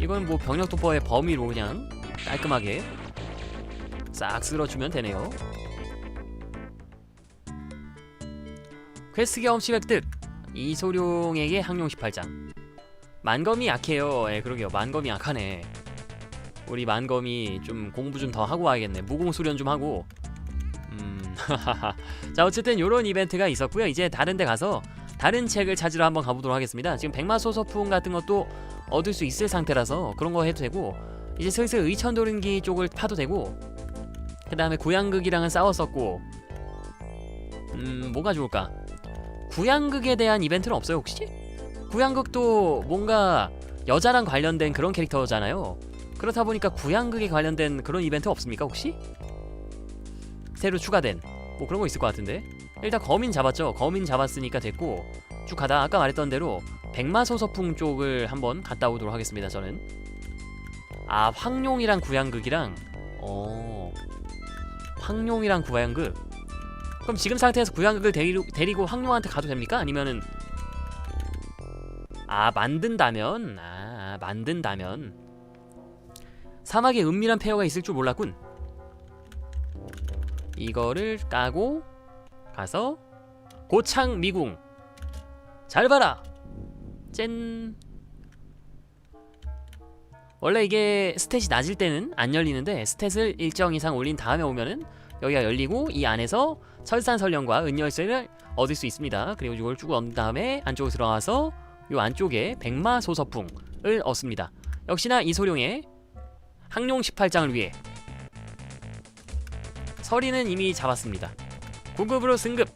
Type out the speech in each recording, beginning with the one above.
이건 뭐 병력 도포의 범위로 그냥 깔끔하게 싹 쓸어주면 되네요. 퀘스트 경험치 획득 이소룡에게 항용 18장 만검이 약해요. 예, 그러게요. 만검이 약하네. 우리 만검이 좀 공부 좀 더 하고 와야겠네. 무공 수련 좀 하고. 음, 자 어쨌든 요런 이벤트가 있었고요. 이제 다른 데 가서 다른 책을 찾으러 한번 가보도록 하겠습니다. 지금 백마소 서품 같은 것도 얻을 수 있을 상태라서 그런 거 해도 되고 이제 슬슬 의천도른기 쪽을 파도 되고 그 다음에 구양극이랑은 싸웠었고 음 뭐가 좋을까? 구양극에 대한 이벤트는 없어요 혹시? 구양극도 뭔가 여자랑 관련된 그런 캐릭터잖아요. 그렇다 보니까 구양극에 관련된 그런 이벤트 없습니까 혹시? 새로 추가된 뭐 그런 거 있을 것 같은데 일단 거민 잡았죠. 거민 잡았으니까 됐고 쭉 가다 아까 말했던 대로 백마소서풍 쪽을 한번 갔다 오도록 하겠습니다. 저는 아 황룡이랑 구양극이랑 어 황룡이랑 구양극 그럼 지금 상태에서 구양극을 데리고, 데리고 황룡한테 가도 됩니까? 아니면은 아 만든다면 아 만든다면 사막에 은밀한 폐허가 있을 줄 몰랐군 이거를 까고 가서 고창 미궁. 잘 봐라. 짠 원래 이게 스탯이 낮을 때는 안 열리는데 스탯을 일정 이상 올린 다음에 오면은 여기가 열리고 이 안에서 설산설령과 은열쇠를 얻을 수 있습니다. 그리고 이걸 쭉 얻은 다음에 안쪽으로 들어가서 요 안쪽에 백마소서풍을 얻습니다. 역시나 이소룡의 항룡 18장을 위해. 서리는 이미 잡았습니다 9급으로 승급.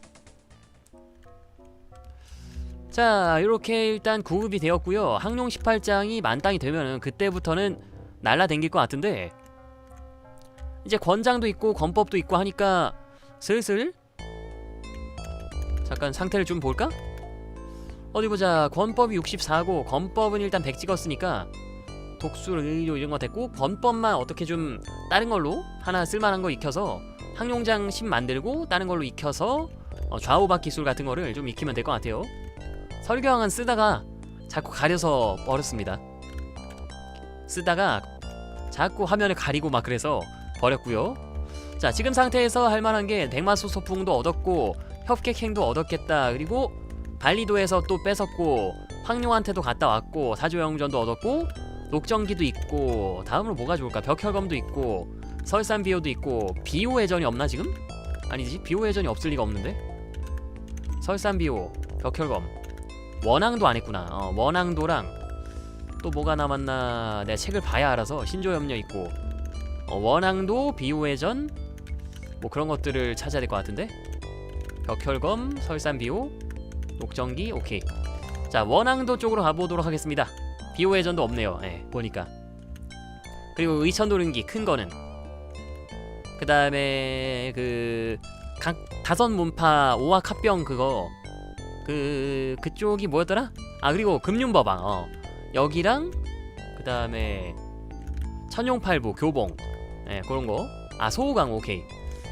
자 이렇게 일단 9급이 되었고요. 항룡 18장이 만땅이 되면은 그때부터는 날라댕길 것 같은데 이제 권장도 있고 권법도 있고 하니까 슬슬 잠깐 상태를 좀 볼까? 어디 보자. 권법이 64고 권법은 일단 100 찍었으니까 독술, 의료 이런 거 됐고 권법만 어떻게 좀 다른 걸로 하나 쓸만한 거 익혀서 항용장 10 만들고 다른 걸로 익혀서 어, 좌우박 기술 같은 거를 좀 익히면 될 것 같아요. 설교왕은 쓰다가 자꾸 가려서 버렸습니다. 쓰다가 자꾸 화면을 가리고 막 그래서 버렸고요. 자 지금 상태에서 할 만한 게 백마소 소풍도 얻었고 협객행도 얻었겠다. 그리고 발리도에서 또 뺏었고 황룡한테도 갔다 왔고 사조영전도 얻었고 녹정기도 있고 다음으로 뭐가 좋을까? 벽혈검도 있고 설산비호도 있고 비호회전이 없나 지금? 아니지 비호회전이 없을 리가 없는데? 설산비호 벽혈검. 원앙도 안 했구나. 어, 원앙도랑 또 뭐가 남았나 내가 책을 봐야 알아서 신조염려 있고. 어, 원앙도 비호회전 뭐 그런 것들을 찾아야 될 것 같은데? 벽혈검 설산비호 녹정기 오케이. 자 원앙도 쪽으로 가보도록 하겠습니다. 비호회전도 없네요. 예 보니까. 그리고 의천도른기 큰 거는 그 다음에 그 각, 다섯 문파 오악 합병 그거. 그 그쪽이 뭐였더라? 아 그리고 금융법왕 어. 여기랑 그 다음에 천용팔부 교봉. 예 그런 거아 소호강 오케이.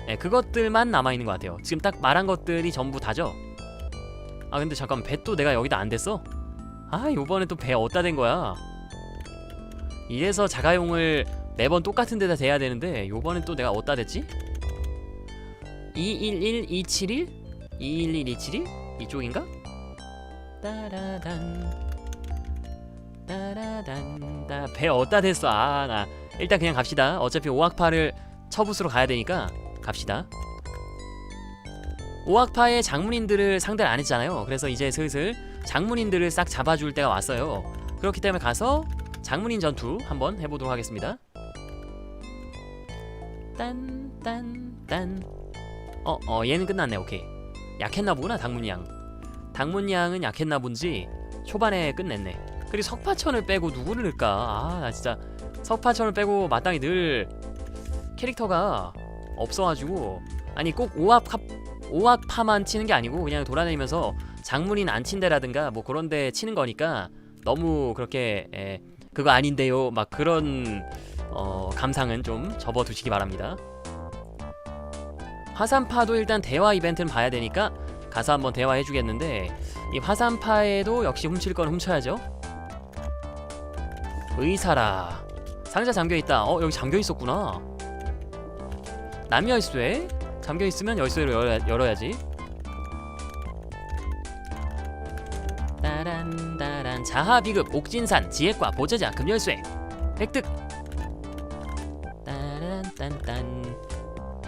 예 그것들만 남아 있는 것 같아요. 지금 딱 말한 것들이 전부 다죠? 아 근데 잠깐 배 또 내가 여기다 안 됐어? 아 요번에 또 배 어디다 된 거야? 이래서 자가용을 매번 똑같은 데다 대야 되는데 요번엔 또 내가 어디다 댔지? 211271? 211271? 이쪽인가? 따라단 따라단 따배 어디다 댔어 아나 일단 그냥 갑시다 어차피 오악파를 처부수로 가야 되니까 갑시다 오악파의 장문인들을 상대를 안 했잖아요 그래서 이제 슬슬 장문인들을 싹 잡아줄 때가 왔어요 그렇기 때문에 가서 장문인 전투 한번 해보도록 하겠습니다 딴 딴 딴 어, 어, 얘는 끝났네. 오케이. 약했나 보구나, 당문양. 당문양은 약했나 본지 초반에 끝냈네. 그리고 석파천을 빼고 누구를 넣을까? 아, 나 진짜 석파천을 빼고 마땅히 늘 캐릭터가 없어가지고 아니 꼭 오합 오합파만 치는 게 아니고 그냥 돌아다니면서 장문인 안 친데라든가 뭐 그런데 치는 거니까 너무 그렇게 에, 그거 아닌데요. 막 그런 어, 감상은 좀 접어두시기 바랍니다. 화산파도 일단 대화 이벤트는 봐야 되니까 가서 한번 대화해주겠는데 이 화산파에도 역시 훔칠 건 훔쳐야죠. 의사라. 상자 잠겨있다. 어 여기 잠겨있었구나. 남열쇠 잠겨있으면 열쇠를 열어야, 열어야지. 따란 따란. 자하 비급 옥진산 지혜과 보저자 금열쇠 획득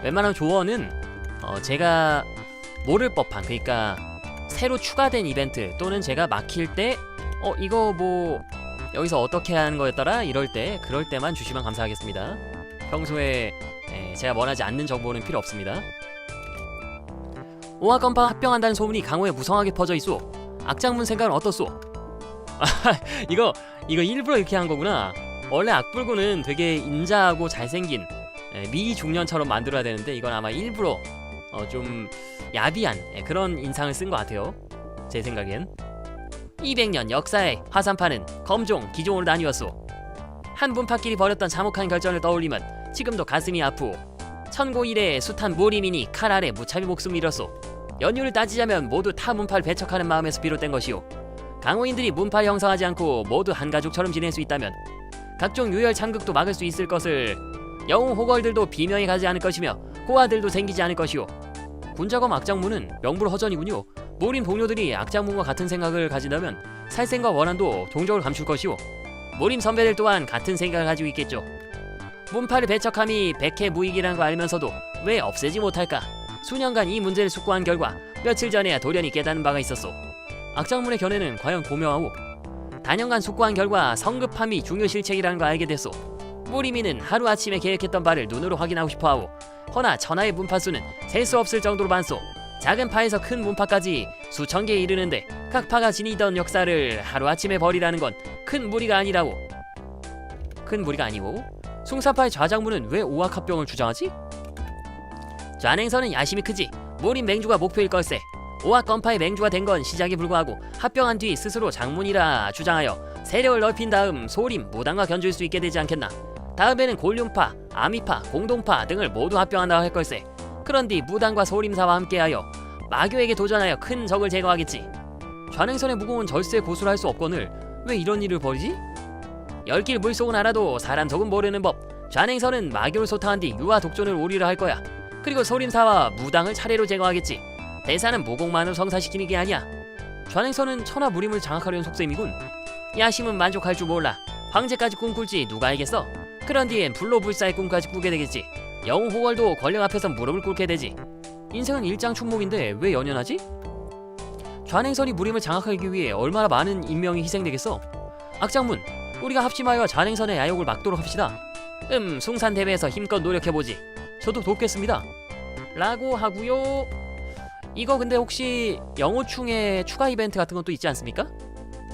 웬만한 조언은 어, 제가 모를 법한 그러니까 새로 추가된 이벤트 또는 제가 막힐 때 어 이거 뭐 여기서 어떻게 하는 거였더라 이럴 때 그럴 때만 주시면 감사하겠습니다 평소에 에, 제가 원하지 않는 정보는 필요 없습니다 오화건파 합병한다는 소문이 강호에 무성하게 퍼져 있소 악장문 생각은 어떻소? 아, 이거 이거 일부러 이렇게 한 거구나. 원래 악불구는 되게 인자하고 잘생긴 예, 미중년처럼 만들어야 되는데 이건 아마 일부러 어, 좀 야비한 예, 그런 인상을 쓴 것 같아요. 제 생각엔 200년 역사의 화산파는 검종, 기종으로 나뉘었소. 한 분파끼리 벌였던 참혹한 결전을 떠올리면 지금도 가슴이 아프오. 천고 이래 숱한 무리민이 칼 아래 무차비 목숨을 잃었소. 연유를 따지자면 모두 타 문파를 배척하는 마음에서 비롯된 것이오. 강호인들이 문파를 형성하지 않고 모두 한 가족처럼 지낼 수 있다면 각종 유혈 참극도 막을 수 있을 것을 영웅 호걸들도 비명이 가지 않을 것이며 호화들도 생기지 않을 것이오. 군자검 악장문은 명불허전이군요. 모린 동료들이 악장문과 같은 생각을 가진다면 살생과 원한도 동족을 감출 것이오. 모림 선배들 또한 같은 생각을 가지고 있겠죠. 문파를 배척함이 백해 무익이라는 거 알면서도 왜 없애지 못할까? 수년간 이 문제를 숙고한 결과 며칠 전에야 돌연히 깨닫는 바가 있었소. 악장문의 견해는 과연 고명하오. 단연간 숙고한 결과 성급함이 중요 실책이라는 걸 알게 됐소. 무리미는 하루아침에 계획했던 바를 눈으로 확인하고 싶어하오. 허나 천하의 문파 수는 셀 수 없을 정도로 많소. 작은 파에서 큰 문파까지 수천 개에 이르는데 각 파가 지니던 역사를 하루아침에 버리라는 건 큰 무리가 아니라고. 큰 무리가 아니고 숭사파의 좌장문은 왜 오악합병을 주장하지? 좌냉선은 야심이 크지 무림 맹주가 목표일 걸세 오악 건파의 맹주가 된 건 시작에 불과하고 합병한 뒤 스스로 장문이라 주장하여 세력을 넓힌 다음 소림, 무당과 견줄 수 있게 되지 않겠나 다음에는 골륜파, 아미파, 공동파 등을 모두 합병한다 할 걸세 그런 뒤 무당과 소림사와 함께하여 마교에게 도전하여 큰 적을 제거하겠지 좌냉선의 무공은 절세 고수를 할 수 없거늘 왜 이런 일을 벌이지? 열길 물속은 알아도 사람 속은 모르는 법 좌냉선은 마교를 소탕한 뒤 유아 독존을 오리라 할 거야 그리고 소림사와 무당을 차례로 제거하겠지. 대사는 무공만을 성사시키는 게 아니야. 좌냉선은 천하 무림을 장악하려는 속셈이군. 야심은 만족할 줄 몰라. 황제까지 꿈꿀지 누가 알겠어? 그런 뒤엔 불로불사의 꿈까지 꾸게 되겠지. 영웅 호월도 권력 앞에서 무릎을 꿇게 되지. 인생은 일장춘목인데 왜 연연하지? 좌냉선이 무림을 장악하기 위해 얼마나 많은 인명이 희생되겠어? 악장문, 우리가 합심하여 좌냉선의 야욕을 막도록 합시다. 음, 숭산 대회에서 힘껏 노력해보지. 저도 돕겠습니다. 라고 하고요. 이거 근데 혹시 영호충에 추가 이벤트 같은 것도 있지 않습니까?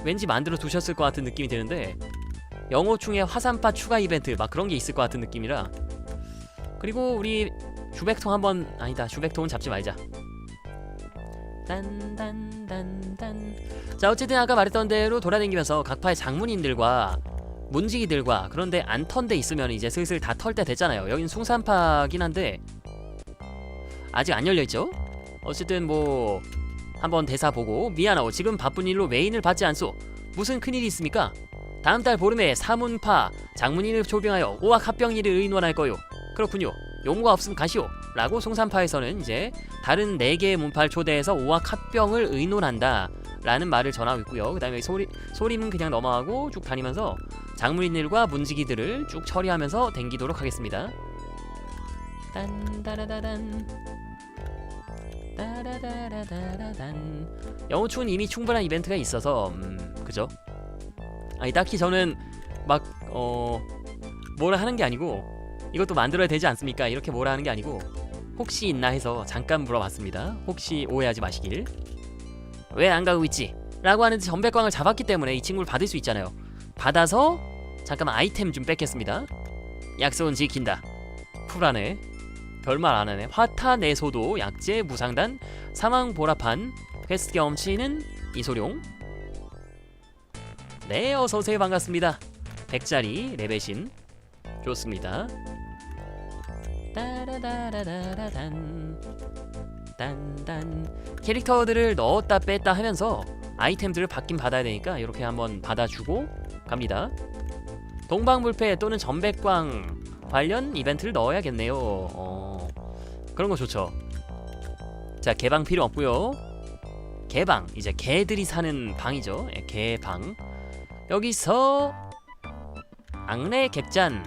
왠지 만들어 두셨을 것 같은 느낌이 드는데 영호충에 화산파 추가 이벤트 막 그런 게 있을 것 같은 느낌이라 그리고 우리 주백통 한번 아니다 주백통은 잡지 말자 딴딴딴딴 자 어쨌든 아까 말했던 대로 돌아다니면서 각파의 장문인들과 문지기들과 그런데 안 턴 데 있으면 이제 슬슬 다 털 때 됐잖아요. 여긴 숭산파긴 한데 아직 안 열려 있죠? 어쨌든 뭐 한번 대사 보고 미안하오. 지금 바쁜 일로 메인을 받지 않소. 무슨 큰일이 있습니까? 다음 달 보름에 사문파 장문인을 초빙하여 오학 합병일을 의논할 거요. 그렇군요. 용무가 없음 가시오. 라고 송산파에서는 이제 다른 네 개의 문파를 초대해서 오학 합병을 의논한다. 라는 말을 전하고 있고요. 그 다음에 소리, 소림은 그냥 넘어가고 쭉 다니면서 장문인들과 문지기들을 쭉 처리하면서 댕기도록 하겠습니다. 딴따라다란 따라다라다라단 영호충은 이미 충분한 이벤트가 있어서 음 그죠? 아니 딱히 저는 막 어 뭐라 하는 게 아니고 이것도 만들어야 되지 않습니까? 이렇게 뭐라 하는 게 아니고 혹시 있나 해서 잠깐 물어봤습니다. 혹시 오해하지 마시길. 왜 안 가고 있지? 라고 하는데 전백광을 잡았기 때문에 이 친구를 받을 수 있잖아요. 받아서 잠깐만 아이템 좀 뺏겠습니다. 약속은 지킨다. 쿨하네. 별말 안 하네. 화타 내소도 약재 무상단 사망 보라판 퀘스트 경험치는 이소룡. 네 어서 오세요 반갑습니다. 100짜리 레벨신 좋습니다. 따라다라다라단 딴딴 캐릭터들을 넣었다 뺐다 하면서 아이템들을 받긴 받아야 되니까 이렇게 한번 받아주고 갑니다. 동방불패 또는 전백광 관련 이벤트를 넣어야겠네요. 어, 그런 거 좋죠. 자 개방 필요 없고요. 개방 이제 개들이 사는 방이죠. 예, 개방 여기서 앙레 객잔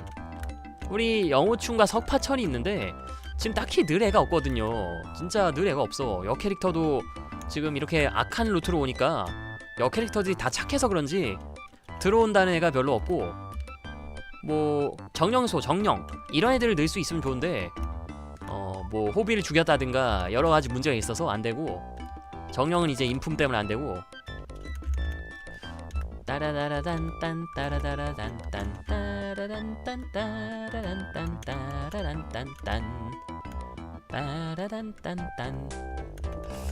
우리 영호충과 석파천이 있는데 지금 딱히 늘 애가 없거든요. 진짜 늘 애가 없어. 여 캐릭터도 지금 이렇게 악한 루트로 오니까 여 캐릭터들이 다 착해서 그런지 들어온다는 애가 별로 없고 뭐 정령소 정령 이런 애들을 넣을 수 있으면 좋은데 어 뭐 호비를 죽였다든가 여러 가지 문제가 있어서 안 되고 정령은 이제 인품 때문에 안 되고 따라다라단 딴 따라다라단 딴 따라단 딴 따라단 딴 따라단 딴딴 따라단 딴딴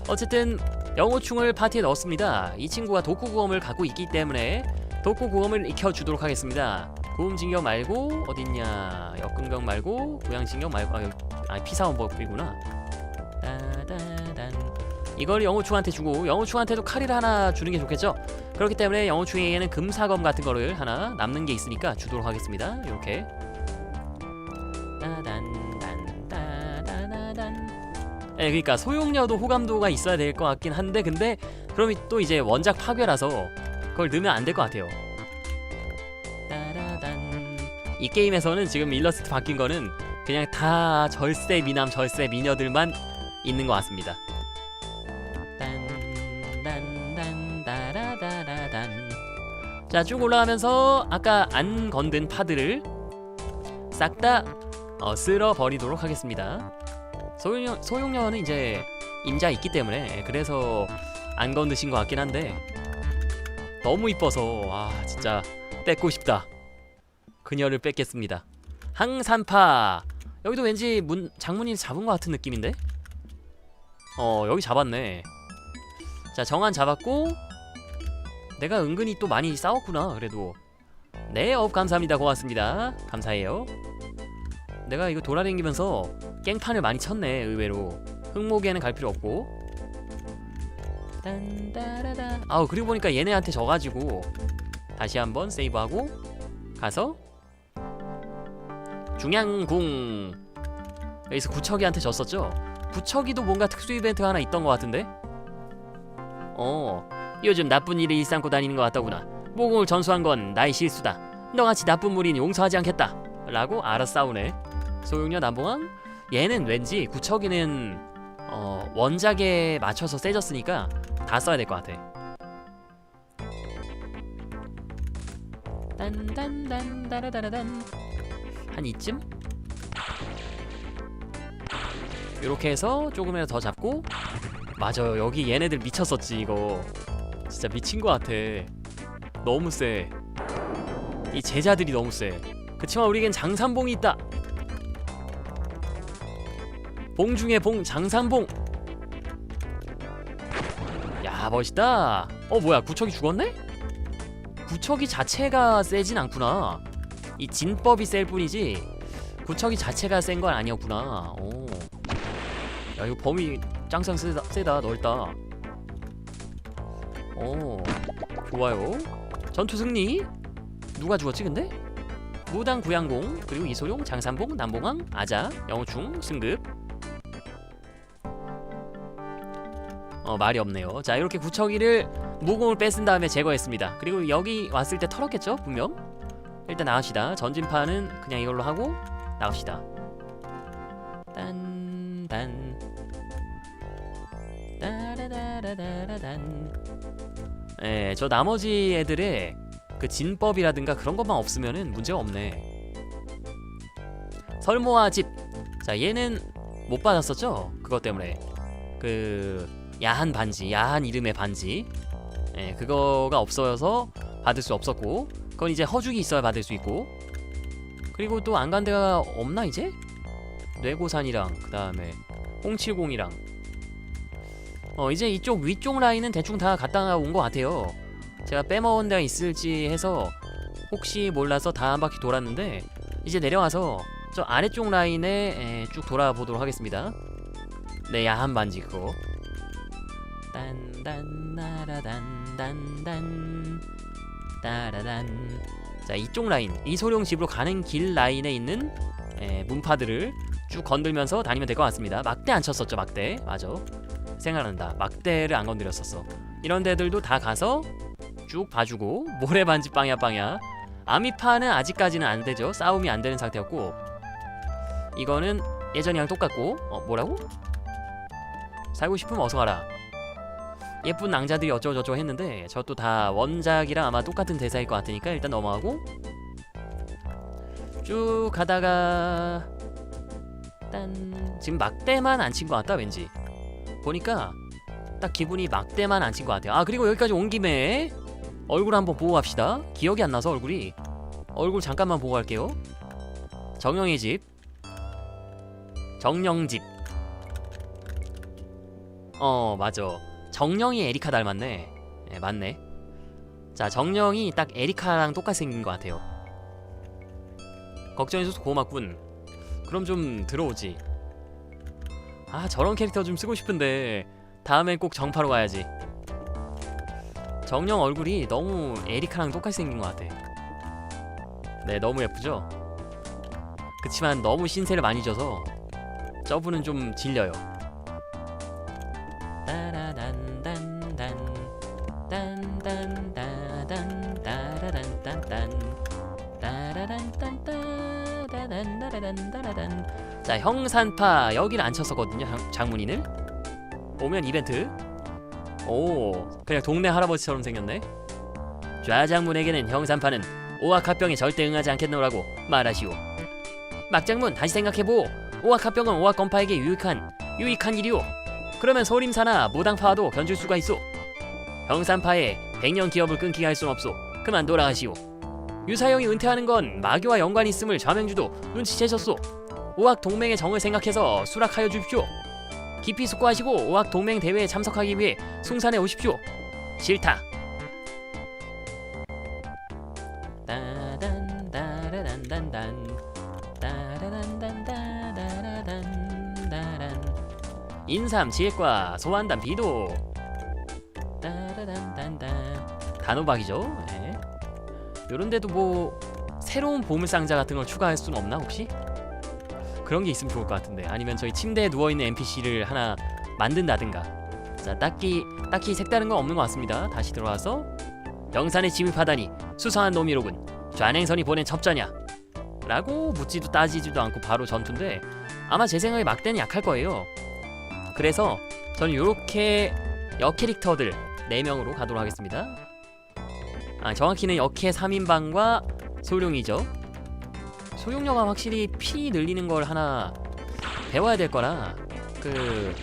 어쨌든 영호충을 파티에 넣었습니다. 이 친구가 독구구엄을 갖고 있기 때문에 독구구엄을 익혀주도록 하겠습니다. 구음징격 말고 어딨냐 역근경 말고 고양징격 말고 아, 아 피사원법이구나 이걸 영호충한테 주고 영호충한테도 칼을 하나 주는 게 좋겠죠? 그렇기 때문에 영호충에게는 금사검 같은 거를 하나 남는 게 있으니까 주도록 하겠습니다. 이렇게. 예 그러니까 소용료도 호감도가 있어야 될 것 같긴 한데 근데 그럼 또 이제 원작 파괴라서 그걸 넣으면 안 될 것 같아요. 이 게임에서는 지금 일러스트 바뀐 거는 그냥 다 절세 미남 절세 미녀들만 있는 것 같습니다. 자 쭉 올라가면서 아까 안 건든 파들을 싹 다 어, 쓸어 버리도록 하겠습니다. 소용료 소용료는 이제 임자 있기 때문에 그래서 안 건드신 것 같긴 한데 너무 이뻐서 와 진짜 뺏고 싶다. 그녀를 뺏겠습니다. 항산파 여기도 왠지 문 장문이 잡은 것 같은 느낌인데? 어 여기 잡았네. 자 정한 잡았고 내가 은근히 또 많이 싸웠구나 그래도. 네 업 감사합니다. 고맙습니다. 감사해요. 내가 이거 돌아다니면서 깽판을 많이 쳤네 의외로. 흑목에는 갈 필요 없고. 딴따라다 아우 그리고 보니까 얘네한테 져가지고 다시 한번 세이브하고 가서 중양궁. 여기서 구척이한테 졌었죠? 구척이도 뭔가 특수 이벤트가 하나 있던 것 같은데? 어 요즘 나쁜 일을 일삼고 다니는 것 같더구나. 모공을 전수한 건 나의 실수다. 너같이 나쁜 무리는 용서하지 않겠다. 라고 알아 싸우네. 소용녀 남봉왕? 얘는 왠지 구척이는 어, 원작에 맞춰서 세졌으니까 다 써야 될 것 같아. 딴딴딴 따라다라단 한 이쯤? 이렇게 해서 조금이라도 더 잡고? 맞아요. 여기 얘네들 미쳤었지 이거 진짜 미친 것 같아 너무 쎄이 제자들이 너무 쎄 그치만 우리겐 장산봉이 있다 봉 중에 봉 장산봉 야 멋있다 어 뭐야 구척이 죽었네? 구척이 자체가 세진 않구나 이 진법이 셀 뿐이지 구척이 자체가 센 건 아니었구나. 오. 야 이거 범위 짱짱 세다, 세다 넓다. 오 좋아요. 전투 승리. 누가 죽었지 근데? 무당 구양공 그리고 이소룡 장산봉 남봉왕 아자 영호충 승급. 어 말이 없네요. 자 이렇게 구척이를 무공을 뺏은 다음에 제거했습니다. 그리고 여기 왔을 때 털었겠죠 분명. 일단 나갑시다. 전진파는 그냥 이걸로 하고 나갑시다. 딴딴 따라다라다라단 예, 저 나머지 애들의 그 진법이라든가 그런 것만 없으면은 문제가 없네. 설모아 집. 자, 얘는 못 받았었죠? 그것 때문에. 그 야한 반지, 야한 이름의 반지. 예, 그거가 없어서 받을 수 없었고 그건 이제 허죽이 있어야 받을 수 있고 그리고 또 안 간 데가 없나 이제? 뇌고산이랑 그 다음에 홍칠공이랑 어 이제 이쪽 위쪽 라인은 대충 다 갔다 온 것 같아요. 제가 빼먹은 데가 있을지 해서 혹시 몰라서 다 한 바퀴 돌았는데 이제 내려가서 저 아래쪽 라인에 에, 쭉 돌아보도록 하겠습니다. 네 야한 반지 그거. 딴딴 나라단 딴딴 따라단 자 이쪽 라인. 이소룡 집으로 가는 길 라인에 있는 에, 문파들을 쭉 건들면서 다니면 될 것 같습니다. 막대 안 쳤었죠 막대. 맞아 생각난다 막대를 안 건드렸었어. 이런 데들도 다 가서 쭉 봐주고 모래반지 빵야 빵야 아미파는 아직까지는 안 되죠. 싸움이 안 되는 상태였고 이거는 예전이랑 똑같고 어 뭐라고? 살고 싶으면 어서 가라. 예쁜 낭자들이 어쩌고저쩌고 했는데 저도 다 원작이랑 아마 똑같은 대사일 것 같으니까 일단 넘어가고 쭉 가다가 딴 지금 막대만 안 친 것 같다 왠지 보니까 딱 기분이 막대만 안친것 같아요 아 그리고 여기까지 온 김에 얼굴 한번 보고 갑시다 기억이 안 나서 얼굴이 얼굴 잠깐만 보고 갈게요 정영의 집 정영 집 어 맞아 정령이 에리카 닮았네. 네, 맞네. 자, 정령이 딱 에리카랑 똑같이 생긴 것 같아요. 걱정해줘서 고맙군. 그럼 좀 들어오지. 아, 저런 캐릭터 좀 쓰고 싶은데 다음엔 꼭 정파로 가야지. 정령 얼굴이 너무 에리카랑 똑같이 생긴 것 같아. 네, 너무 예쁘죠? 그치만 너무 신세를 많이 져서 저분은 좀 질려요. 자 형산파 여기를 안 쳤었거든요 장- 장문인을 오면 이벤트 오 그냥 동네 할아버지처럼 생겼네 좌장문에게는 형산파는 오악합병에 절대 응하지 않겠노라고 말하시오 막장문 다시 생각해보 오악합병은 오악건파에게 유익한 유익한 일이오 그러면 소림사나 무당파와도 견줄 수가 있소. 형산파에 백년 기업을 끊기게 할 순 없소. 그만 돌아가시오. 유사형이 은퇴하는 건 마교와 연관이 있음을 좌명주도 눈치채셨소. 오학 동맹의 정을 생각해서 수락하여 주십시오. 깊이 숙고하시고 오학 동맹 대회에 참석하기 위해 숭산에 오십시오. 싫다. 인삼 지혜과 소환단 비도 단호박이죠 예. 요런데도 뭐 새로운 보물상자 같은 걸 추가할 수는 없나 혹시? 그런 게 있으면 좋을 것 같은데. 아니면 저희 침대에 누워있는 NPC를 하나 만든다든가. 자 딱히 딱히 색다른 건 없는 것 같습니다. 다시 들어와서. 영산에 침입하다니 수상한 놈이로군. 좌냉선이 보낸 첩자냐? 라고 묻지도 따지지도 않고 바로 전투인데 아마 제 생각에 막대는 약할 거예요. 그래서 저는 요렇게 여 캐릭터들 4명으로 가도록 하겠습니다. 아 정확히는 역캐 3인방과 소룡이죠 소룡녀가 확실히 피 늘리는 걸 하나 배워야 될 거라. 그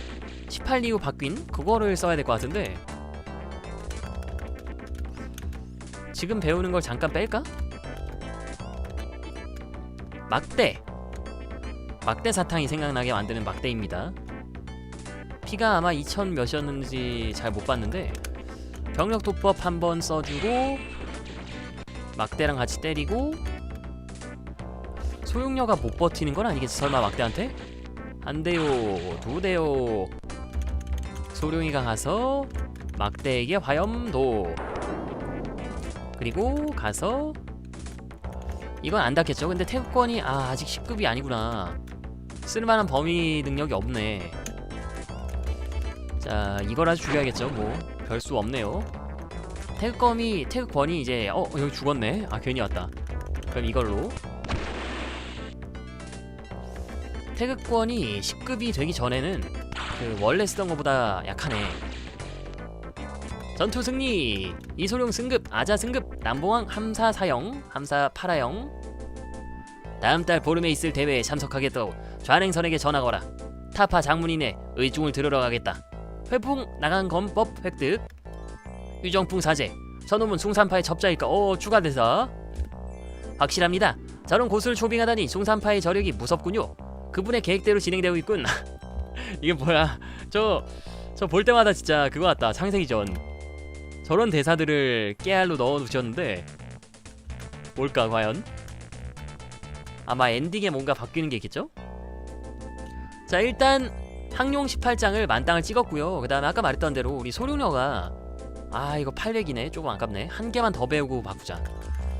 18리우 바뀐 그거를 써야 될 것 같은데. 지금 배우는 걸 잠깐 뺄까? 막대. 막대 사탕이 생각나게 만드는 막대입니다. 피가 아마 2000 몇이었는지 잘 못 봤는데 병력 도법 한번 써주고 막대랑 같이 때리고 소용녀가 못 버티는 건 아니겠지 설마 막대한테? 안 돼요 두 대요. 소룡이가 가서 막대에게 화염도. 그리고 가서 이건 안 닿겠죠? 근데 태극권이 아 아직 10급이 아니구나. 쓸만한 범위 능력이 없네. 자 이걸 아주 죽여야겠죠 뭐. 별 수 없네요. 태극검이 태극권이 이제 어 여기 죽었네. 아 괜히 왔다. 그럼 이걸로 태극권이 10급이 되기 전에는 그 원래 쓰던 것보다 약하네. 전투 승리 이소룡 승급 아자 승급 남봉왕 함사 사형 함사 파라형. 다음 달 보름에 있을 대회에 참석하겠다고 좌냉선에게 전화 거라. 타파 장문인의 의중을 들으러 가겠다. 회풍 나간 검법 획득. 유정풍 사제 저놈은 숭산파의 접자일까? 어 추가 대사 확실합니다. 저런 고수를 초빙하다니 숭산파의 저력이 무섭군요 그분의 계획대로 진행되고 있군. 이게 뭐야? 저 저 볼 때마다 진짜 그거 같다. 창세기 전. 저런 대사들을 깨알로 넣어 두셨는데 뭘까 과연? 아마 엔딩에 뭔가 바뀌는 게 있겠죠? 자 일단 항용 18장을 만땅을 찍었고요. 그 다음에 아까 말했던 대로 우리 소룡녀가 아 이거 800이네. 조금 아깝네. 한 개만 더 배우고 바꾸자.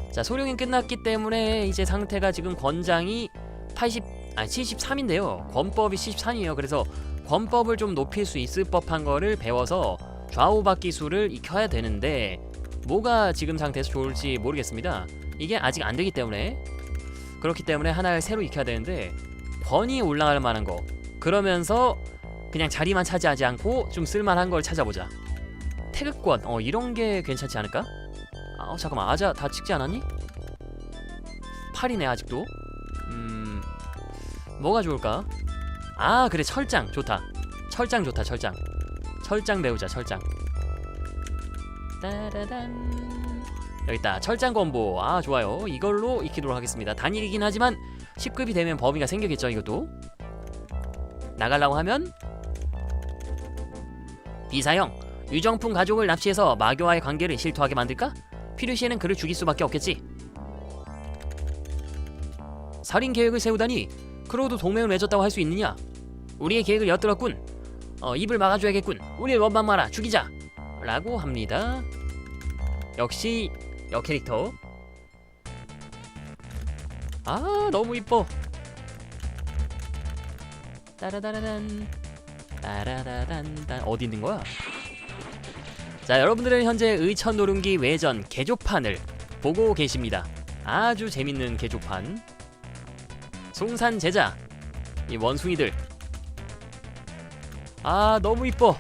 자자 소룡이 끝났기 때문에 이제 상태가 지금 권장이 80 아니 73인데요. 권법이 73이에요. 그래서 권법을 좀 높일 수 있을 법한 거를 배워서 좌우박 기술을 익혀야 되는데 뭐가 지금 상태에서 좋을지 모르겠습니다. 이게 아직 안 되기 때문에. 그렇기 때문에 하나를 새로 익혀야 되는데 권이 올라갈 만한 거. 그러면서 그냥 자리만 차지하지 않고 좀 쓸만한 걸 찾아보자. 태극권. 어 이런 게 괜찮지 않을까? 아 어, 잠깐만. 아자 다 찍지 않았니? 8이네 아직도. 음 뭐가 좋을까? 아 그래 철장 좋다. 철장 좋다 철장. 철장 배우자 철장. 따라단 여기 있다. 철장 건보. 아 좋아요. 이걸로 익히도록 하겠습니다. 단일이긴 하지만 10급이 되면 범위가 생기겠죠 이것도. 나가려고 하면 비사형. 유정품 가족을 납치해서 마교와의 관계를 실토하게 만들까? 필요시에는 그를 죽일 수밖에 없겠지. 살인 계획을 세우다니 크로우도 동맹을 맺었다고 할 수 있느냐? 우리의 계획을 엿들었군. 어, 입을 막아줘야겠군. 우리를 원망 마라 죽이자. 라고 합니다. 역시 여 캐릭터. 아 너무 이뻐. 따라다라단 따라다단단 어디 있는 거야? 자 여러분들은 현재 의천 노름기 외전 개조판을 보고 계십니다. 아주 재밌는 개조판 송산 제자 이 원숭이들. 아 너무 이뻐.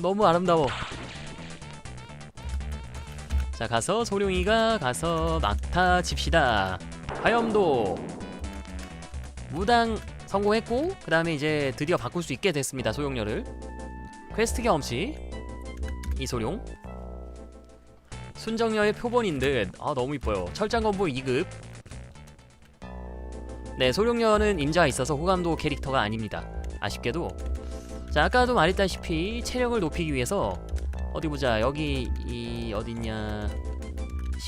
너무 아름다워. 자 가서 소룡이가 가서 막타 칩시다. 화염도 무당 성공했고 그 다음에 이제 드디어 바꿀 수 있게 됐습니다 소용료를. 퀘스트 경험치 이소룡. 순정녀의 표본인 듯아 너무 이뻐요. 철장건보 2급 네 소룡녀는 임자가 있어서 호감도 캐릭터가 아닙니다. 아쉽게도. 자 아까도 말했다시피 체력을 높이기 위해서 어디 보자. 여기 이 어딨냐.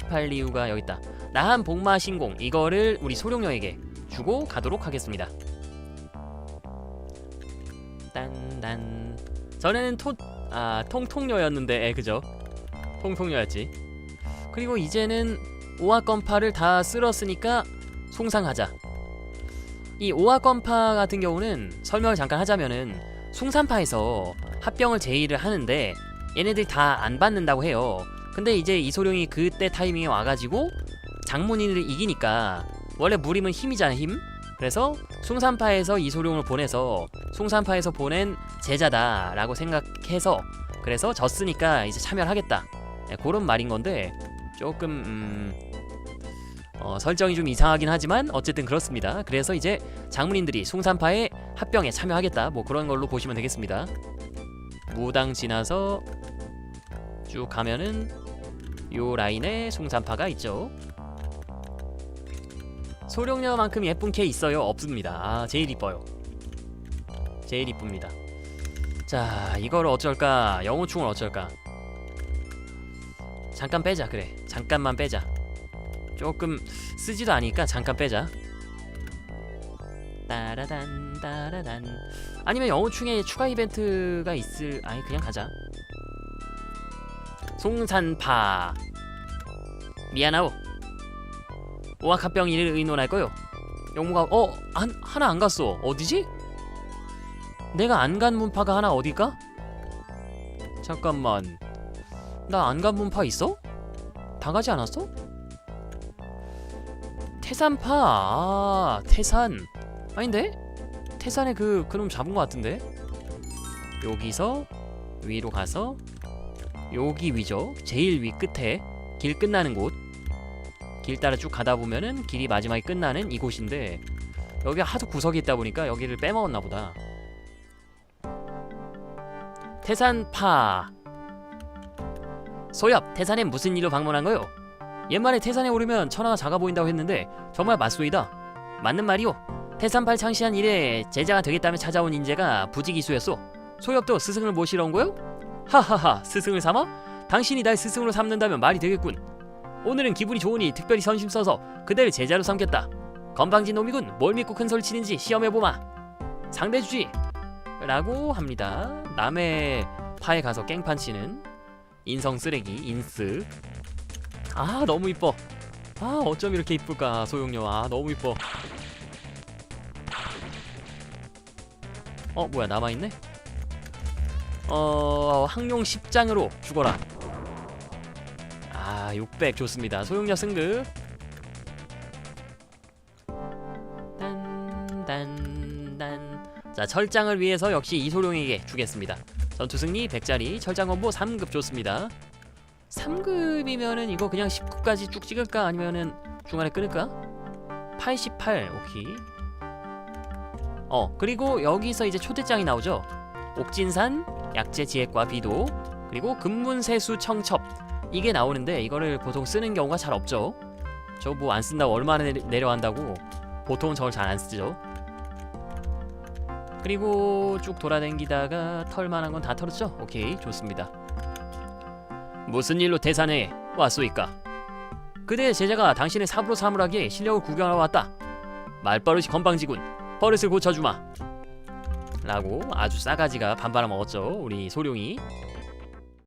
18리우가 여기 있다. 나한 복마 신공. 이거를 우리 소룡녀에게 주고 가도록 하겠습니다. 딴딴. 전에는 토, 아 통통녀였는데 에, 그죠? 통통녀였지. 그리고 이제는 오화건파를 다 쓸었으니까 송상하자 이 오화건파 같은 경우는 설명을 잠깐 하자면은 숭산파에서 합병을 제의를 하는데 얘네들 다안 받는다고 해요. 근데 이제 이소룡이 그때 타이밍에 와가지고 장문인을 이기니까 원래 무림은 힘이잖아 힘? 그래서 숭산파에서 이소룡을 보내서 숭산파에서 보낸 제자다라고 생각해서 그래서 졌으니까 이제 참여를 하겠다. 네, 그런 말인 건데 조금 음, 어, 설정이 좀 이상하긴 하지만 어쨌든 그렇습니다 그래서 이제 장문인들이 숭산파의 합병에 참여하겠다 뭐 그런 걸로 보시면 되겠습니다 무당 지나서 쭉 가면은 요 라인에 숭산파가 있죠 소룡녀만큼 예쁜 캐 있어요? 없습니다. 아, 제일 이뻐요. 제일 이쁩니다. 자, 이걸 어쩔까? 영호충을 어쩔까? 잠깐 빼자, 그래. 잠깐만 빼자. 조금 쓰지도 않으니까 잠깐 빼자. 따라단 따라단. 아니면 영호충에 추가 이벤트가 있을. 아니 그냥 가자. 송산파. 미안하오. 일을 의논할 거요. 영무가 어 한, 하나 안 갔어. 어디지? 내가 안 간 문파가 하나 어딜까? 잠깐만. 나 안 간 문파 있어? 다 가지 않았어? 태산파. 아, 태산. 아닌데? 태산에 그 그놈 잡은 것 같은데. 여기서 위로 가서 여기 위죠. 제일 위 끝에 길 끝나는 곳. 길 따라 쭉 가다 보면은 길이 마지막에 끝나는 이곳인데 여기 하도 구석이 있다 보니까 여기를 빼먹었나 보다. 태산파 소엽 태산에 무슨 일로 방문한 거요? 옛말에 태산에 오르면 천하가 작아 보인다고 했는데 정말 맞소이다. 맞는 말이오. 태산팔 창시한 이래 제자가 되겠다며 찾아온 인재가 부지기수였소. 소엽도 스승을 모시러 온 거요? 하하하 스승을 삼아? 당신이 날 스승으로 삼는다면 말이 되겠군. 오늘은 기분이 좋으니 특별히 선심 써서 그대를 제자로 삼겠다. 건방진 놈이군. 뭘 믿고 큰 소리 치는지 시험해보마. 상대 주지. 라고 합니다. 남의 파에 가서 깽판 치는 인성 쓰레기 인스. 아 너무 이뻐. 아 어쩜 이렇게 이쁠까 소용료 아. 너무 이뻐. 어 뭐야 남아있네? 어 항용 10장으로 죽어라. 아 600 좋습니다. 소용료 승급. 딴딴딴. 자 철장을 위해서 역시 이소룡에게 주겠습니다. 전투 승리 100짜리 철장 건보 3급. 좋습니다 3급이면은 이거 그냥 19까지 쭉 찍을까? 아니면은 중간에 끊을까? 88 오케이. 어 그리고 여기서 이제 초대장이 나오죠? 옥진산 약재 지혜과 비도 그리고 금문세수 청첩. 이게 나오는데 이거를 보통 쓰는 경우가 잘 없죠? 저 뭐 안 쓴다고 얼마나 내려, 내려간다고 보통은 저걸 잘 안 쓰죠. 그리고 쭉 돌아다니다가 털만한 건 다 털었죠? 오케이 좋습니다 무슨 일로 대산에 왔소이까? 그대의 제자가 당신의 사부로 사물하게 실력을 구경하러 왔다. 말버릇이 건방지군. 버릇을 고쳐주마. 라고 아주 싸가지가 반발아 먹었죠. 우리 소룡이.